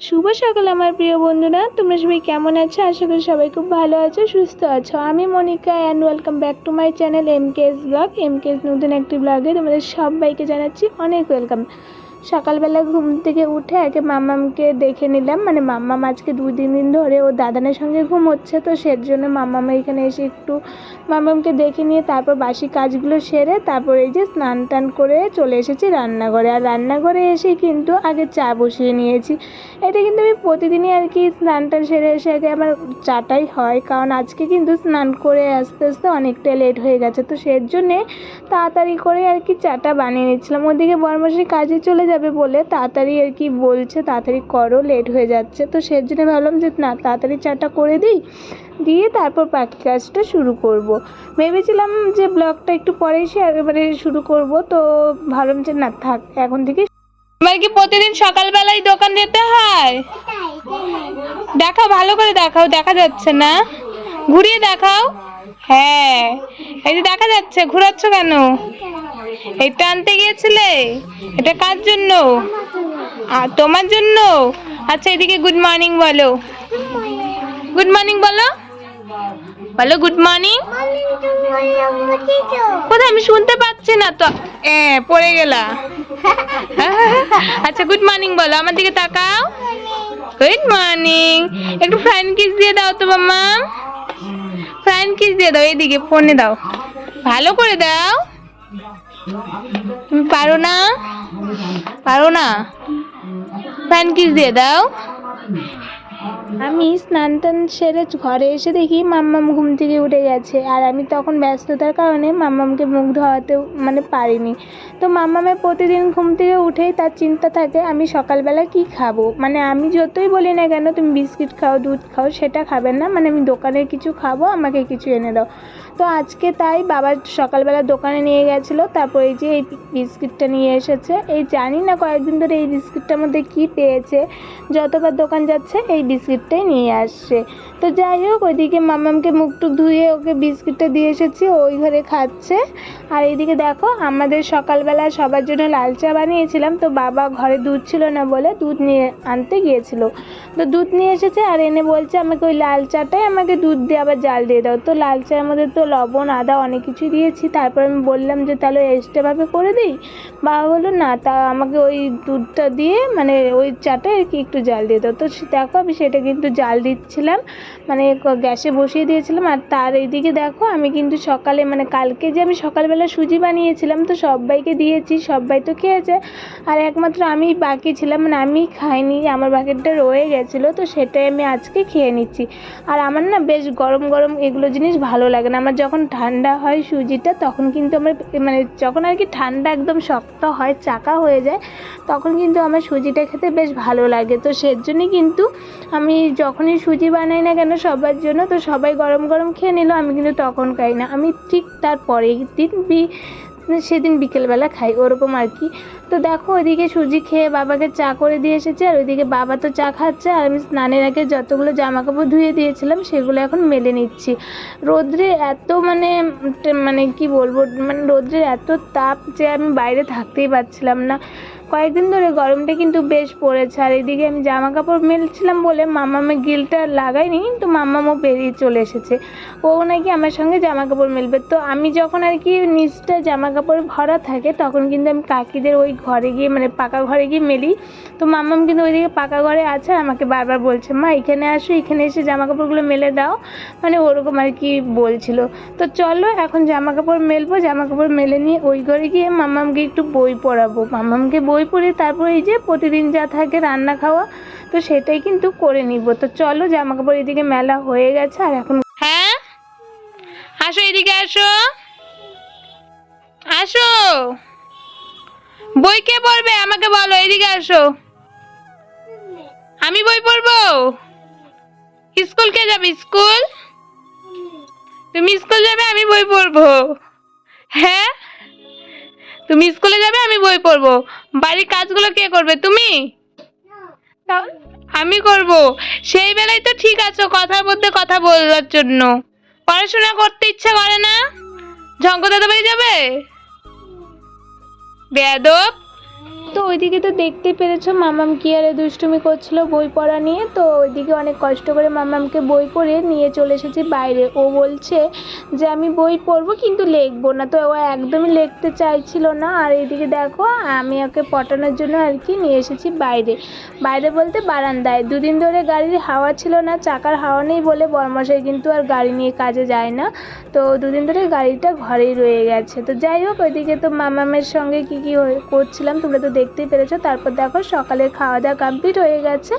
শুভ সকাল আমার প্রিয় বন্ধুরা। তোমরা সবাই কেমন আছো? আশা করি সবাই খুব ভালো আছো, সুস্থ আছো। আমি Monika and welcome back to my channel M K's vlog M K's নতুন একটি ব্লগে তোমাদের সবাইকে জানাচ্ছি অনেক ওয়েলকাম সকালবেলা ঘুম থেকে উঠে আগে মাম্মামকে দেখে নিলাম। মানে মাম্মাম আজকে দুই তিন দিন ধরে ও দাদানের সঙ্গে ঘুম হচ্ছে তো সের জন্য মাম্মাম এখানে এসে একটু মাম্মামকে দেখে নিয়ে তারপর বাসি কাজগুলো সেরে তারপর এই যে স্নান টান করে চলে এসেছি রান্নাঘরে। আর রান্নাঘরে এসেই কিন্তু আগে চা বসিয়ে নিয়েছি। এটা কিন্তু আমি প্রতিদিনই আর কি স্নান টান সেরে এসে আগে আমার চাটাই হয়, কারণ আজকে কিন্তু স্নান করে আস্তে আস্তে অনেকটা লেট হয়ে গেছে। তো সের জন্যে তাড়াতাড়ি করে আর কি চাটা বানিয়ে নিচ্ছিলাম। ওদিকে বরমাসি কাজে চলে যাবে বলে তাড়াতাড়ি আর কি বলছে তাড়াতাড়ি করো লেট হয়ে যাচ্ছে। তো সের জন্য ভাবলাম যে না তাড়াতাড়ি চাটা করে দিই দিয়ে তারপর বাকি কাজটা শুরু করব। ভেবেছিলাম যে ব্লগটা একটু পরেই সে একেবারে শুরু করব তো ভাবলাম যে না থাক এখন থেকে আমার কি প্রতিদিন সকালবেলায় দোকান যেতে হয়? দেখাও ভালো করে দেখাও দেখা যাচ্ছে না? ঘুরিয়ে দেখাও। হ্যাঁ। এই যে দেখা যাচ্ছে, ঘুরাচ্ছ কেন? এটা আনতে গিয়েছিলে? এটা কার জন্য? আর তোমার জন্য? আচ্ছা এদিকে গুড মর্নিং বলো। গুড মর্নিং বলো। বলো গুড মর্নিং কোথায়? আমি শুনতে পাচ্ছি না তো। এ, পড়ে গেলা। আচ্ছা গুড মর্নিং বলো। আমার দিকে তাকাও। গুড মর্নিং একটু ফ্রাইন কিস দিয়ে দাও তো, মাম্মা। ফ্রাইন কিস দিয়ে দাও, এইদিকে ফোনে দাও। ভালো করে দাও। তুমি পারো না? পারো না? ফ্রাইন কিস দিয়ে দাও। আমি স্নান টান সেরে ঘরে এসে দেখি মাম্মাম ঘুম থেকে উঠে গেছে। আর আমি তখন ব্যস্ততার কারণে মাম্মামকে মুখ ধোয়াতে মানে পারিনি। তো মাম্মামে প্রতিদিন ঘুম থেকে উঠেই তার চিন্তা থাকে, আমি সকালবেলা কি খাব? মানে আমি যতই বলি না কেন, তুমি বিস্কিট খাও, দুধ খাও, সেটা খাবেন না। মানে আমি দোকানের কিছু খাব, আমাকে কিছু এনে দাও। তো আজকে তাই বাবা সকালবেলা দোকানে নিয়ে গেছিল, তারপর এই যে এই বিস্কিটটা নিয়ে এসেছে। এই জানি না কয়েকদিন ধরে এই বিস্কিটটার মধ্যে কি পেয়েছে, যতবার দোকান যাচ্ছে এই বিস্কিটটাই নিয়ে আসছে। তো যাই হোক, ওইদিকে মামামকে মুখ টুক ধুয়ে ওকে বিস্কিটটা দিয়ে এসেছি ওই ঘরে খাচ্ছে। আর এইদিকে দেখো, আমাদের সকালবেলা সবার জন্য লাল চা বানিয়েছিলাম, তো বাবা ঘরে দুধ ছিল না বলে দুধ নিয়ে আনতে গিয়েছিল। তো দুধ নিয়ে এসেছে আর এনে বলছে আমাকে ওই লাল চাটাই আমাকে দুধ দিয়ে আবার জাল দিয়ে দাও। তো লাল চায়ের মধ্যে তো লবণ, আদা অনেক কিছু দিয়েছি। তারপর আমি বললাম যে, তাহলে এক্সট্রাভাবে করে দিই? বাবা বলল, না, তা আমাকে ওই দুধটা দিয়ে মানে ওই চাটা আর কি একটু জাল দিয়ে দাও। তো দেখো, আমি সেটা কিন্তু জাল দিচ্ছিলাম মানে গ্যাসে বসিয়ে দিয়েছিলাম। আর তার এইদিকে দেখো, আমি কিন্তু সকালে মানে কালকে যে আমি সকালবেলা সুজি বানিয়েছিলাম, তো সবাইকে দিয়েছি, সবাই তো খেয়েছে। আর একমাত্র আমি বাকি ছিলাম মানে আমি খাইনি, আমার বাকেটটা রয়ে গেছিল, তো সেটাই আমি আজকে খেয়ে নিচ্ছি। আর আমার না বেশ গরম গরম এগুলো জিনিস ভালো লাগে না। আমার যখন ঠান্ডা হয় সুজিটা, তখন কিন্তু আমার মানে যখন আর কি ঠান্ডা একদম শক্ত হয়, চাকা হয়ে যায়, তখন কিন্তু আমার সুজিটা খেতে বেশ ভালো লাগে। তো সের জন্যই কিন্তু আমি যখনই সুজি বানাই না কেন সবার জন্য, তো সবাই গরম গরম খেয়ে নিল আমি কিন্তু তখন খাই না। আমি ঠিক তারপরে দিন সেদিন বিকেলবেলা খাই, ওরকম আর কি। তো দেখো, ওইদিকে সুজি খেয়ে বাবাকে চা করে দিয়ে এসেছে, আর ওইদিকে বাবা তো চা খাচ্ছে, আর আমি স্নানের আগে যতগুলো জামা কাপড় ধুয়ে দিয়েছিলাম, সেগুলো এখন মেলে নিচ্ছি। রোদ্রে এত মানে মানে কি বলব মানে রোদ্রের এত তাপ যে আমি বাইরে থাকতেই পারছিলাম না। কয়েকদিন ধরে গরমটা কিন্তু বেশ পড়েছে। আর এদিকে আমি জামা কাপড় মেলছিলাম বলে মামা মামামে গিলটা লাগাইনি তো মামামও বেরিয়ে চলে এসেছে। ও নাকি আমার সঙ্গে জামা কাপড় মেলবে। তো আমি যখন আর কি নিচটা জামা কাপড় ভরা থাকে, তখন কিন্তু আমি কাকিদের ওই ঘরে গিয়ে মানে পাকা ঘরে গিয়ে মেলি। তো মাম্মাম কিন্তু ওইদিকে পাকা ঘরে আছে, আর আমাকে বারবার বলছে, মা, এখানে আসো, এখানে এসে জামা কাপড়গুলো মেলে দাও। মানে ওরকম আর কি বলছিল। তো চলো, এখন জামা কাপড় মেলবো। জামা কাপড় মেলে নিয়ে ওই ঘরে গিয়ে মাম্মামকে একটু বই পড়াবো। মাম্মামকে বই পড়ে তারপর এই যে প্রতিদিন যা থাকে রান্না খাওয়া, তো সেটাই কিন্তু করে নিব। তো চলো জামা কাপড় এদিকে মেলা হয়ে গেছে আর এখন হ্যাঁ? আসো এদিকে আসো। আসো। বই কে পড়বে? আমাকে বলো, এদিকে আসো। আমি বই পড়ব? স্কুল কে যাবে? স্কুল? তুমি স্কুল যাবে, আমি বই পড়ব। হ্যাঁ? তুমি স্কুলে যাবে আমি বই পড়ব। বাড়ির কাজগুলো কে করবে তুমি? আমি করব। সেই বেলায় তো ঠিক আছো কথার মধ্যে কথা বলার জন্য। পড়াশোনা করতে ইচ্ছা করে না? ঝঙ্ক দাদা বাড়ি যাবে? বেয়াদব। তো ওইদিকে তো দেখতেই পেরেছ, মামাম কি আরে দুষ্টুমি করছিল বই পড়া নিয়ে। তো ওইদিকে অনেক কষ্ট করে মামামকে বই পড়ে নিয়ে চলে এসেছি বাইরে। ও বলছে যে, আমি বই পড়ব কিন্তু লিখব না। তো ও একদমই লিখতে চাইছিল না। আর এইদিকে দেখো, আমি ওকে পটানোর জন্য আর কি নিয়ে এসেছি বাইরে। বাইরে বলতে বারান্দায়। দুদিন ধরে গাড়ির হাওয়া ছিল না, চাকার হাওয়া নেই বলে বরমশাই কিন্তু আর গাড়ি নিয়ে কাজে যায় না। তো দুদিন ধরে গাড়িটা ঘরেই রয়ে গেছে। তো যাই হোক, ওইদিকে তো মামামের সঙ্গে কী কী করছিলাম, তোমরা তো দেখতেই পেরেছ। তারপর দেখো সকালের খাওয়া দাওয়া কমপ্লিট হয়ে গেছে।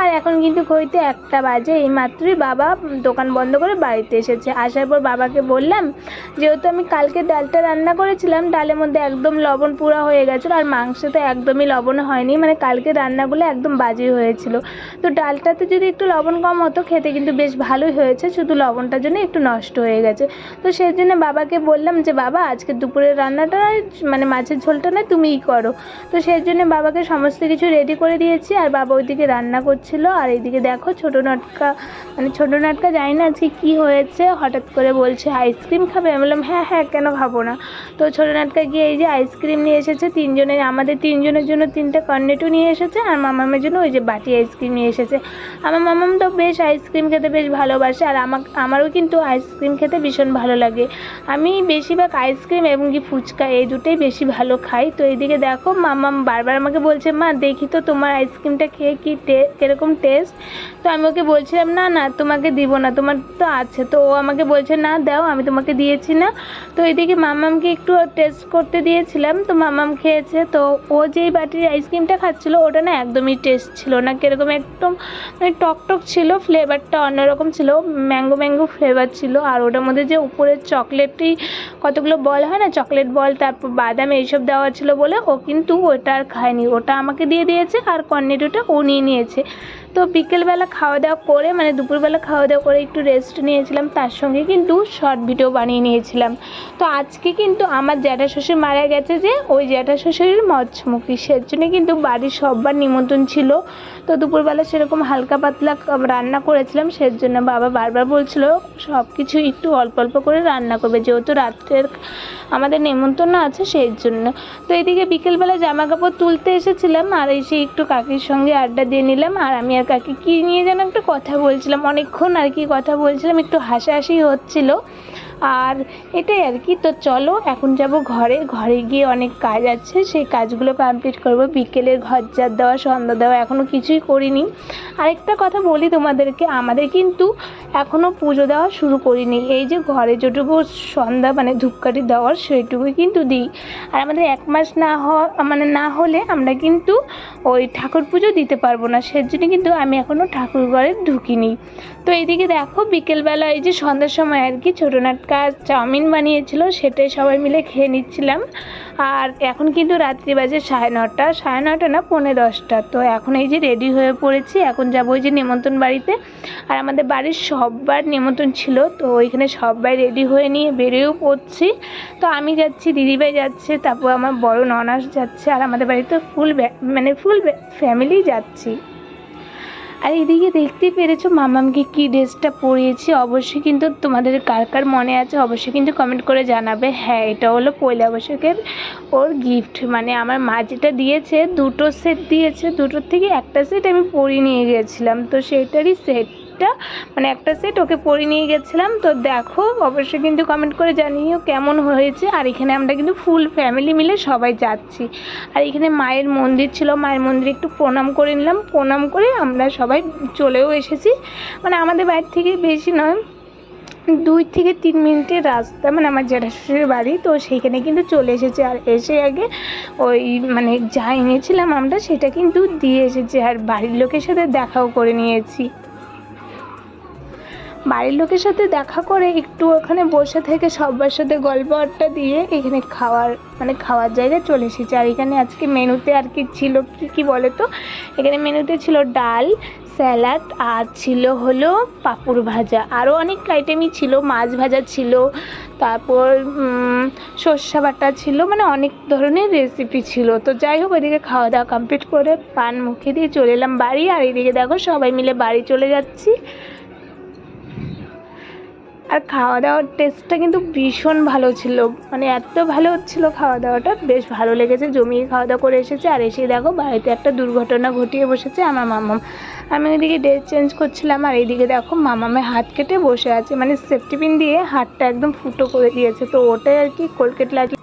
আর এখন কিন্তু ঘড়িতে একটা বাজে এই মাত্রই বাবা দোকান বন্ধ করে বাড়িতে এসেছে। আসার পর বাবাকে বললাম, যেহেতু আমি কালকে ডালটা রান্না করেছিলাম, ডালের মধ্যে একদম লবণ পুরা হয়ে গেছিল আর মাংস তো একদমই লবণ হয়নি। মানে কালকে রান্নাগুলো একদম বাজে হয়েছিল। তো ডালটাতে যদি একটু লবণ কম হতো, খেতে কিন্তু বেশ ভালোই হয়েছে। শুধু লবণটার জন্য একটু নষ্ট হয়ে গেছে। তো সেই জন্য বাবাকে বললাম যে, বাবা, আজকে দুপুরের রান্নাটা মানে মাছের ঝোলটা নয়, তুমিই করো। তো সেই জন্য বাবাকে সমস্ত কিছু রেডি করে দিয়েছি, আর বাবা ওইদিকে রান্না করছিল। আর এইদিকে দেখো ছোটো নাটকা মানে ছোটো নাটকা জানি না আজকে কী হয়েছে, হঠাৎ করে বলছে, আইসক্রিম খাবে? আমি বললাম হ্যাঁ হ্যাঁ কেন খাব না? তো ছোটো নাটকা গিয়ে এই যে আইসক্রিম নিয়ে এসেছে, তিনজনের, আমাদের তিনজনের জন্য তিনটে কর্নেটও নিয়ে এসেছে, আর মামামের জন্য ওই যে বাটি আইসক্রিম নিয়ে এসেছে। আমার মামাম তো বেশ আইসক্রিম খেতে বেশ ভালোবাসে, আর আমাকে আমারও কিন্তু আইসক্রিম খেতে ভীষণ ভালো লাগে। আমি বেশিরভাগ আইসক্রিম এবং কি ফুচকা এই দুটোই বেশি ভালো খাই। তো এইদিকে দেখো মামাম বারবার আমাকে বলছে, মা, দেখি তো তোমার আইসক্রিমটা খেয়ে কি কীরকম টেস্ট তো আমি ওকে বলছিলাম, না না, তোমাকে দিব না, তোমার তো আছে। তো ও আমাকে বলছে, না, দাও, আমি তোমাকে দিয়েছি না। তো এদিকে মামামকে একটু টেস্ট করতে দিয়েছিলাম, তো মামাম খেয়েছে। তো ও যেই বাটির আইসক্রিমটা খাচ্ছিলো, ওটা না একদমই টেস্ট ছিল না, কীরকম একদম মানে টক টক ছিল ফ্লেভারটা অন্যরকম ছিল ম্যাঙ্গো ম্যাঙ্গো ফ্লেভার ছিল। আর ওটার মধ্যে যে উপরের চকলেটই কতগুলো বল হয় না চকলেট বল তারপর বাদাম এইসব দেওয়া ছিল বলে ও কিন্তু ওটা আর খায়নি। ওটা আমাকে দিয়ে দিয়েছে আর কর্নেটোটা ও নিয়ে নিয়েছে। তো বিকেলবেলা খাওয়া দাওয়া করে মানে দুপুরবেলা খাওয়া দাওয়া করে একটু রেস্ট নিয়েছিলাম, তার সঙ্গে কিন্তু শর্ট ভিডিও বানিয়ে নিয়েছিলাম। তো আজকে কিন্তু আমার জ্যাঠা শ্বশুর মারা গেছে যে, ওই জ্যাঠা শ্বশুরের মৎস্যমুখী সের জন্য কিন্তু বাড়ির সববার নিমন্ত্রণ ছিল। তো দুপুরবেলা সেরকম হালকা পাতলা রান্না করেছিলাম সের জন্য বাবা বারবার বলছিল সব কিছু একটু অল্প অল্প করে রান্না করবে। যেহেতু রাত্রের আমাদের নেমন্তন্ন আছে সেই জন্য তো এদিকে বিকেলবেলা জামা কাপড় তুলতে এসেছিলাম আর এসে একটু কাকির সঙ্গে আড্ডা দিয়ে নিলাম আর আমি আর কাকি কী নিয়ে যেন একটা কথা বলছিলাম, অনেকক্ষণ আর কি কথা বলছিলাম, একটু হাসাহাসি হচ্ছিল। আর এটাই আর কি। তো চলো, এখন যাব ঘরে। ঘরে গিয়ে অনেক কাজ আছে। সেই কাজগুলো কমপ্লিট করব। বিকেলের ঘর ঝাড় দেওয়া, সন্ধ্যা দেওয়া এখনও কিছুই করিনি। আরেকটা কথা বলি তোমাদেরকে, আমাদের কিন্তু এখনও পুজো দেওয়া শুরু করিনি। এই যে ঘরে যেটুকু সন্ধ্যা মানে ধূপকাঠি দেওয়ার, সেইটুকুই কিন্তু দিই। আর আমাদের এক মাস না হওয়া মানে না হলে আমরা কিন্তু ওই ঠাকুর পুজো দিতে পারব না। সেজন্য কিন্তু আমি এখনও ঠাকুর ঘরে ঢুকিনি। তো এইদিকে দেখো, বিকেলবেলা এই যে সন্ধ্যার সময় আর কি ছোটো নাটকা চাউমিন বানিয়েছিল, সেটাই সবাই মিলে খেয়ে নিচ্ছিলাম। আর এখন কিন্তু রাত্রি বাজে সাড়ে নটা সাড়ে নটা না পৌনে দশটা। তো এখন এই যে রেডি হয়ে পড়েছি, এখন যাব ওই যে নিমন্ত্রণ বাড়িতে। আর আমাদের বাড়ির সববার নিমন্ত্রণ ছিল, তো ওইখানে সবাই রেডি হয়ে নিয়ে বেরিয়েও পড়ছি। তো আমি যাচ্ছি, দিদিভাই যাচ্ছে, তারপর আমার বড় ননাস যাচ্ছে, আর আমাদের বাড়িতে ফুল মানে ফুল ফ্যামিলি যাচ্ছি। আর এদিকে দেখতে পেরেছ মামামকে কি ড্রেসটা পরিয়েছি? অবশ্যই কিন্তু তোমাদের কার কার মনে আছে অবশ্যই কিন্তু কমেন্ট করে জানাবে। হ্যাঁ এটা হলো পয়লা বৈশাখের ওর গিফট মানে আমার মা যেটা দিয়েছে, দুটো সেট দিয়েছে, দুটোর থেকে একটা সেট আমি পরিয়ে নিয়ে গেছিলাম তো সেটারই সেটটা মানে একটা সেট ওকে পরে নিয়ে গেছিলাম। তো দেখো, অবশ্যই কিন্তু কমেন্ট করে জানিও কেমন হয়েছে। আর এখানে আমরা কিন্তু ফুল ফ্যামিলি মিলে সবাই যাচ্ছি। আর এখানে মায়ের মন্দির ছিল, মায়ের মন্দিরে একটু প্রণাম করে নিলাম। প্রণাম করে আমরা সবাই চলেও এসেছি। মানে আমাদের বাড়ি থেকে বেশি নয়, দুই থেকে তিন মিনিটের রাস্তা মানে আমার জ্যাঠাশ্বশুরের বাড়ি। তো সেইখানে কিন্তু চলে এসেছে। আর এসে আগে ওই মানে যা এনেছিলাম আমরা, সেটা কিন্তু দিয়ে এসেছি। আর বাড়ির লোকের সাথে দেখাও করে নিয়েছি। বাড়ির লোকের সাথে দেখা করে একটু ওখানে বসে থেকে সবার সাথে গল্প আড্ডা দিয়ে এখানে খাওয়ার মানে খাওয়ার জায়গায় চলে এসেছি। আর এখানে আজকে মেনুতে আর কি ছিল, কি কি বলে তো? এখানে মেনুতে ছিল ডাল, স্যালাড আর ছিল হলো পাঁপড় ভাজা। আরও অনেক আইটেমই ছিল, মাছ ভাজা ছিল, তারপর সর্ষে বাটা ছিল মানে অনেক ধরনের রেসিপি ছিল। তো যাই হোক, ওইদিকে খাওয়া দাওয়া কমপ্লিট করে পান মুখে দিয়ে চলে এলাম বাড়ি। আর এদিকে দেখো সবাই মিলে বাড়ি চলে যাচ্ছি। আর খাওয়া দাওয়ার টেস্টটা কিন্তু ভীষণ ভালো ছিল। মানে এত ভালো হচ্ছিল খাওয়া দাওয়াটা বেশ ভালো লেগেছে। জমিয়ে খাওয়া দাওয়া করে এসেছে আর এসে দেখো বাড়িতে একটা দুর্ঘটনা ঘটিয়ে বসেছে আমার মামাম। আমি ওইদিকে ড্রেস চেঞ্জ করছিলাম আর এইদিকে দেখো মামামের হাত কেটে বসে আছে। মানে সেফটিপিন দিয়ে হাতটা একদম ফুটো করে দিয়েছে। তো ওটাই আর কি কোলকেট লাগলে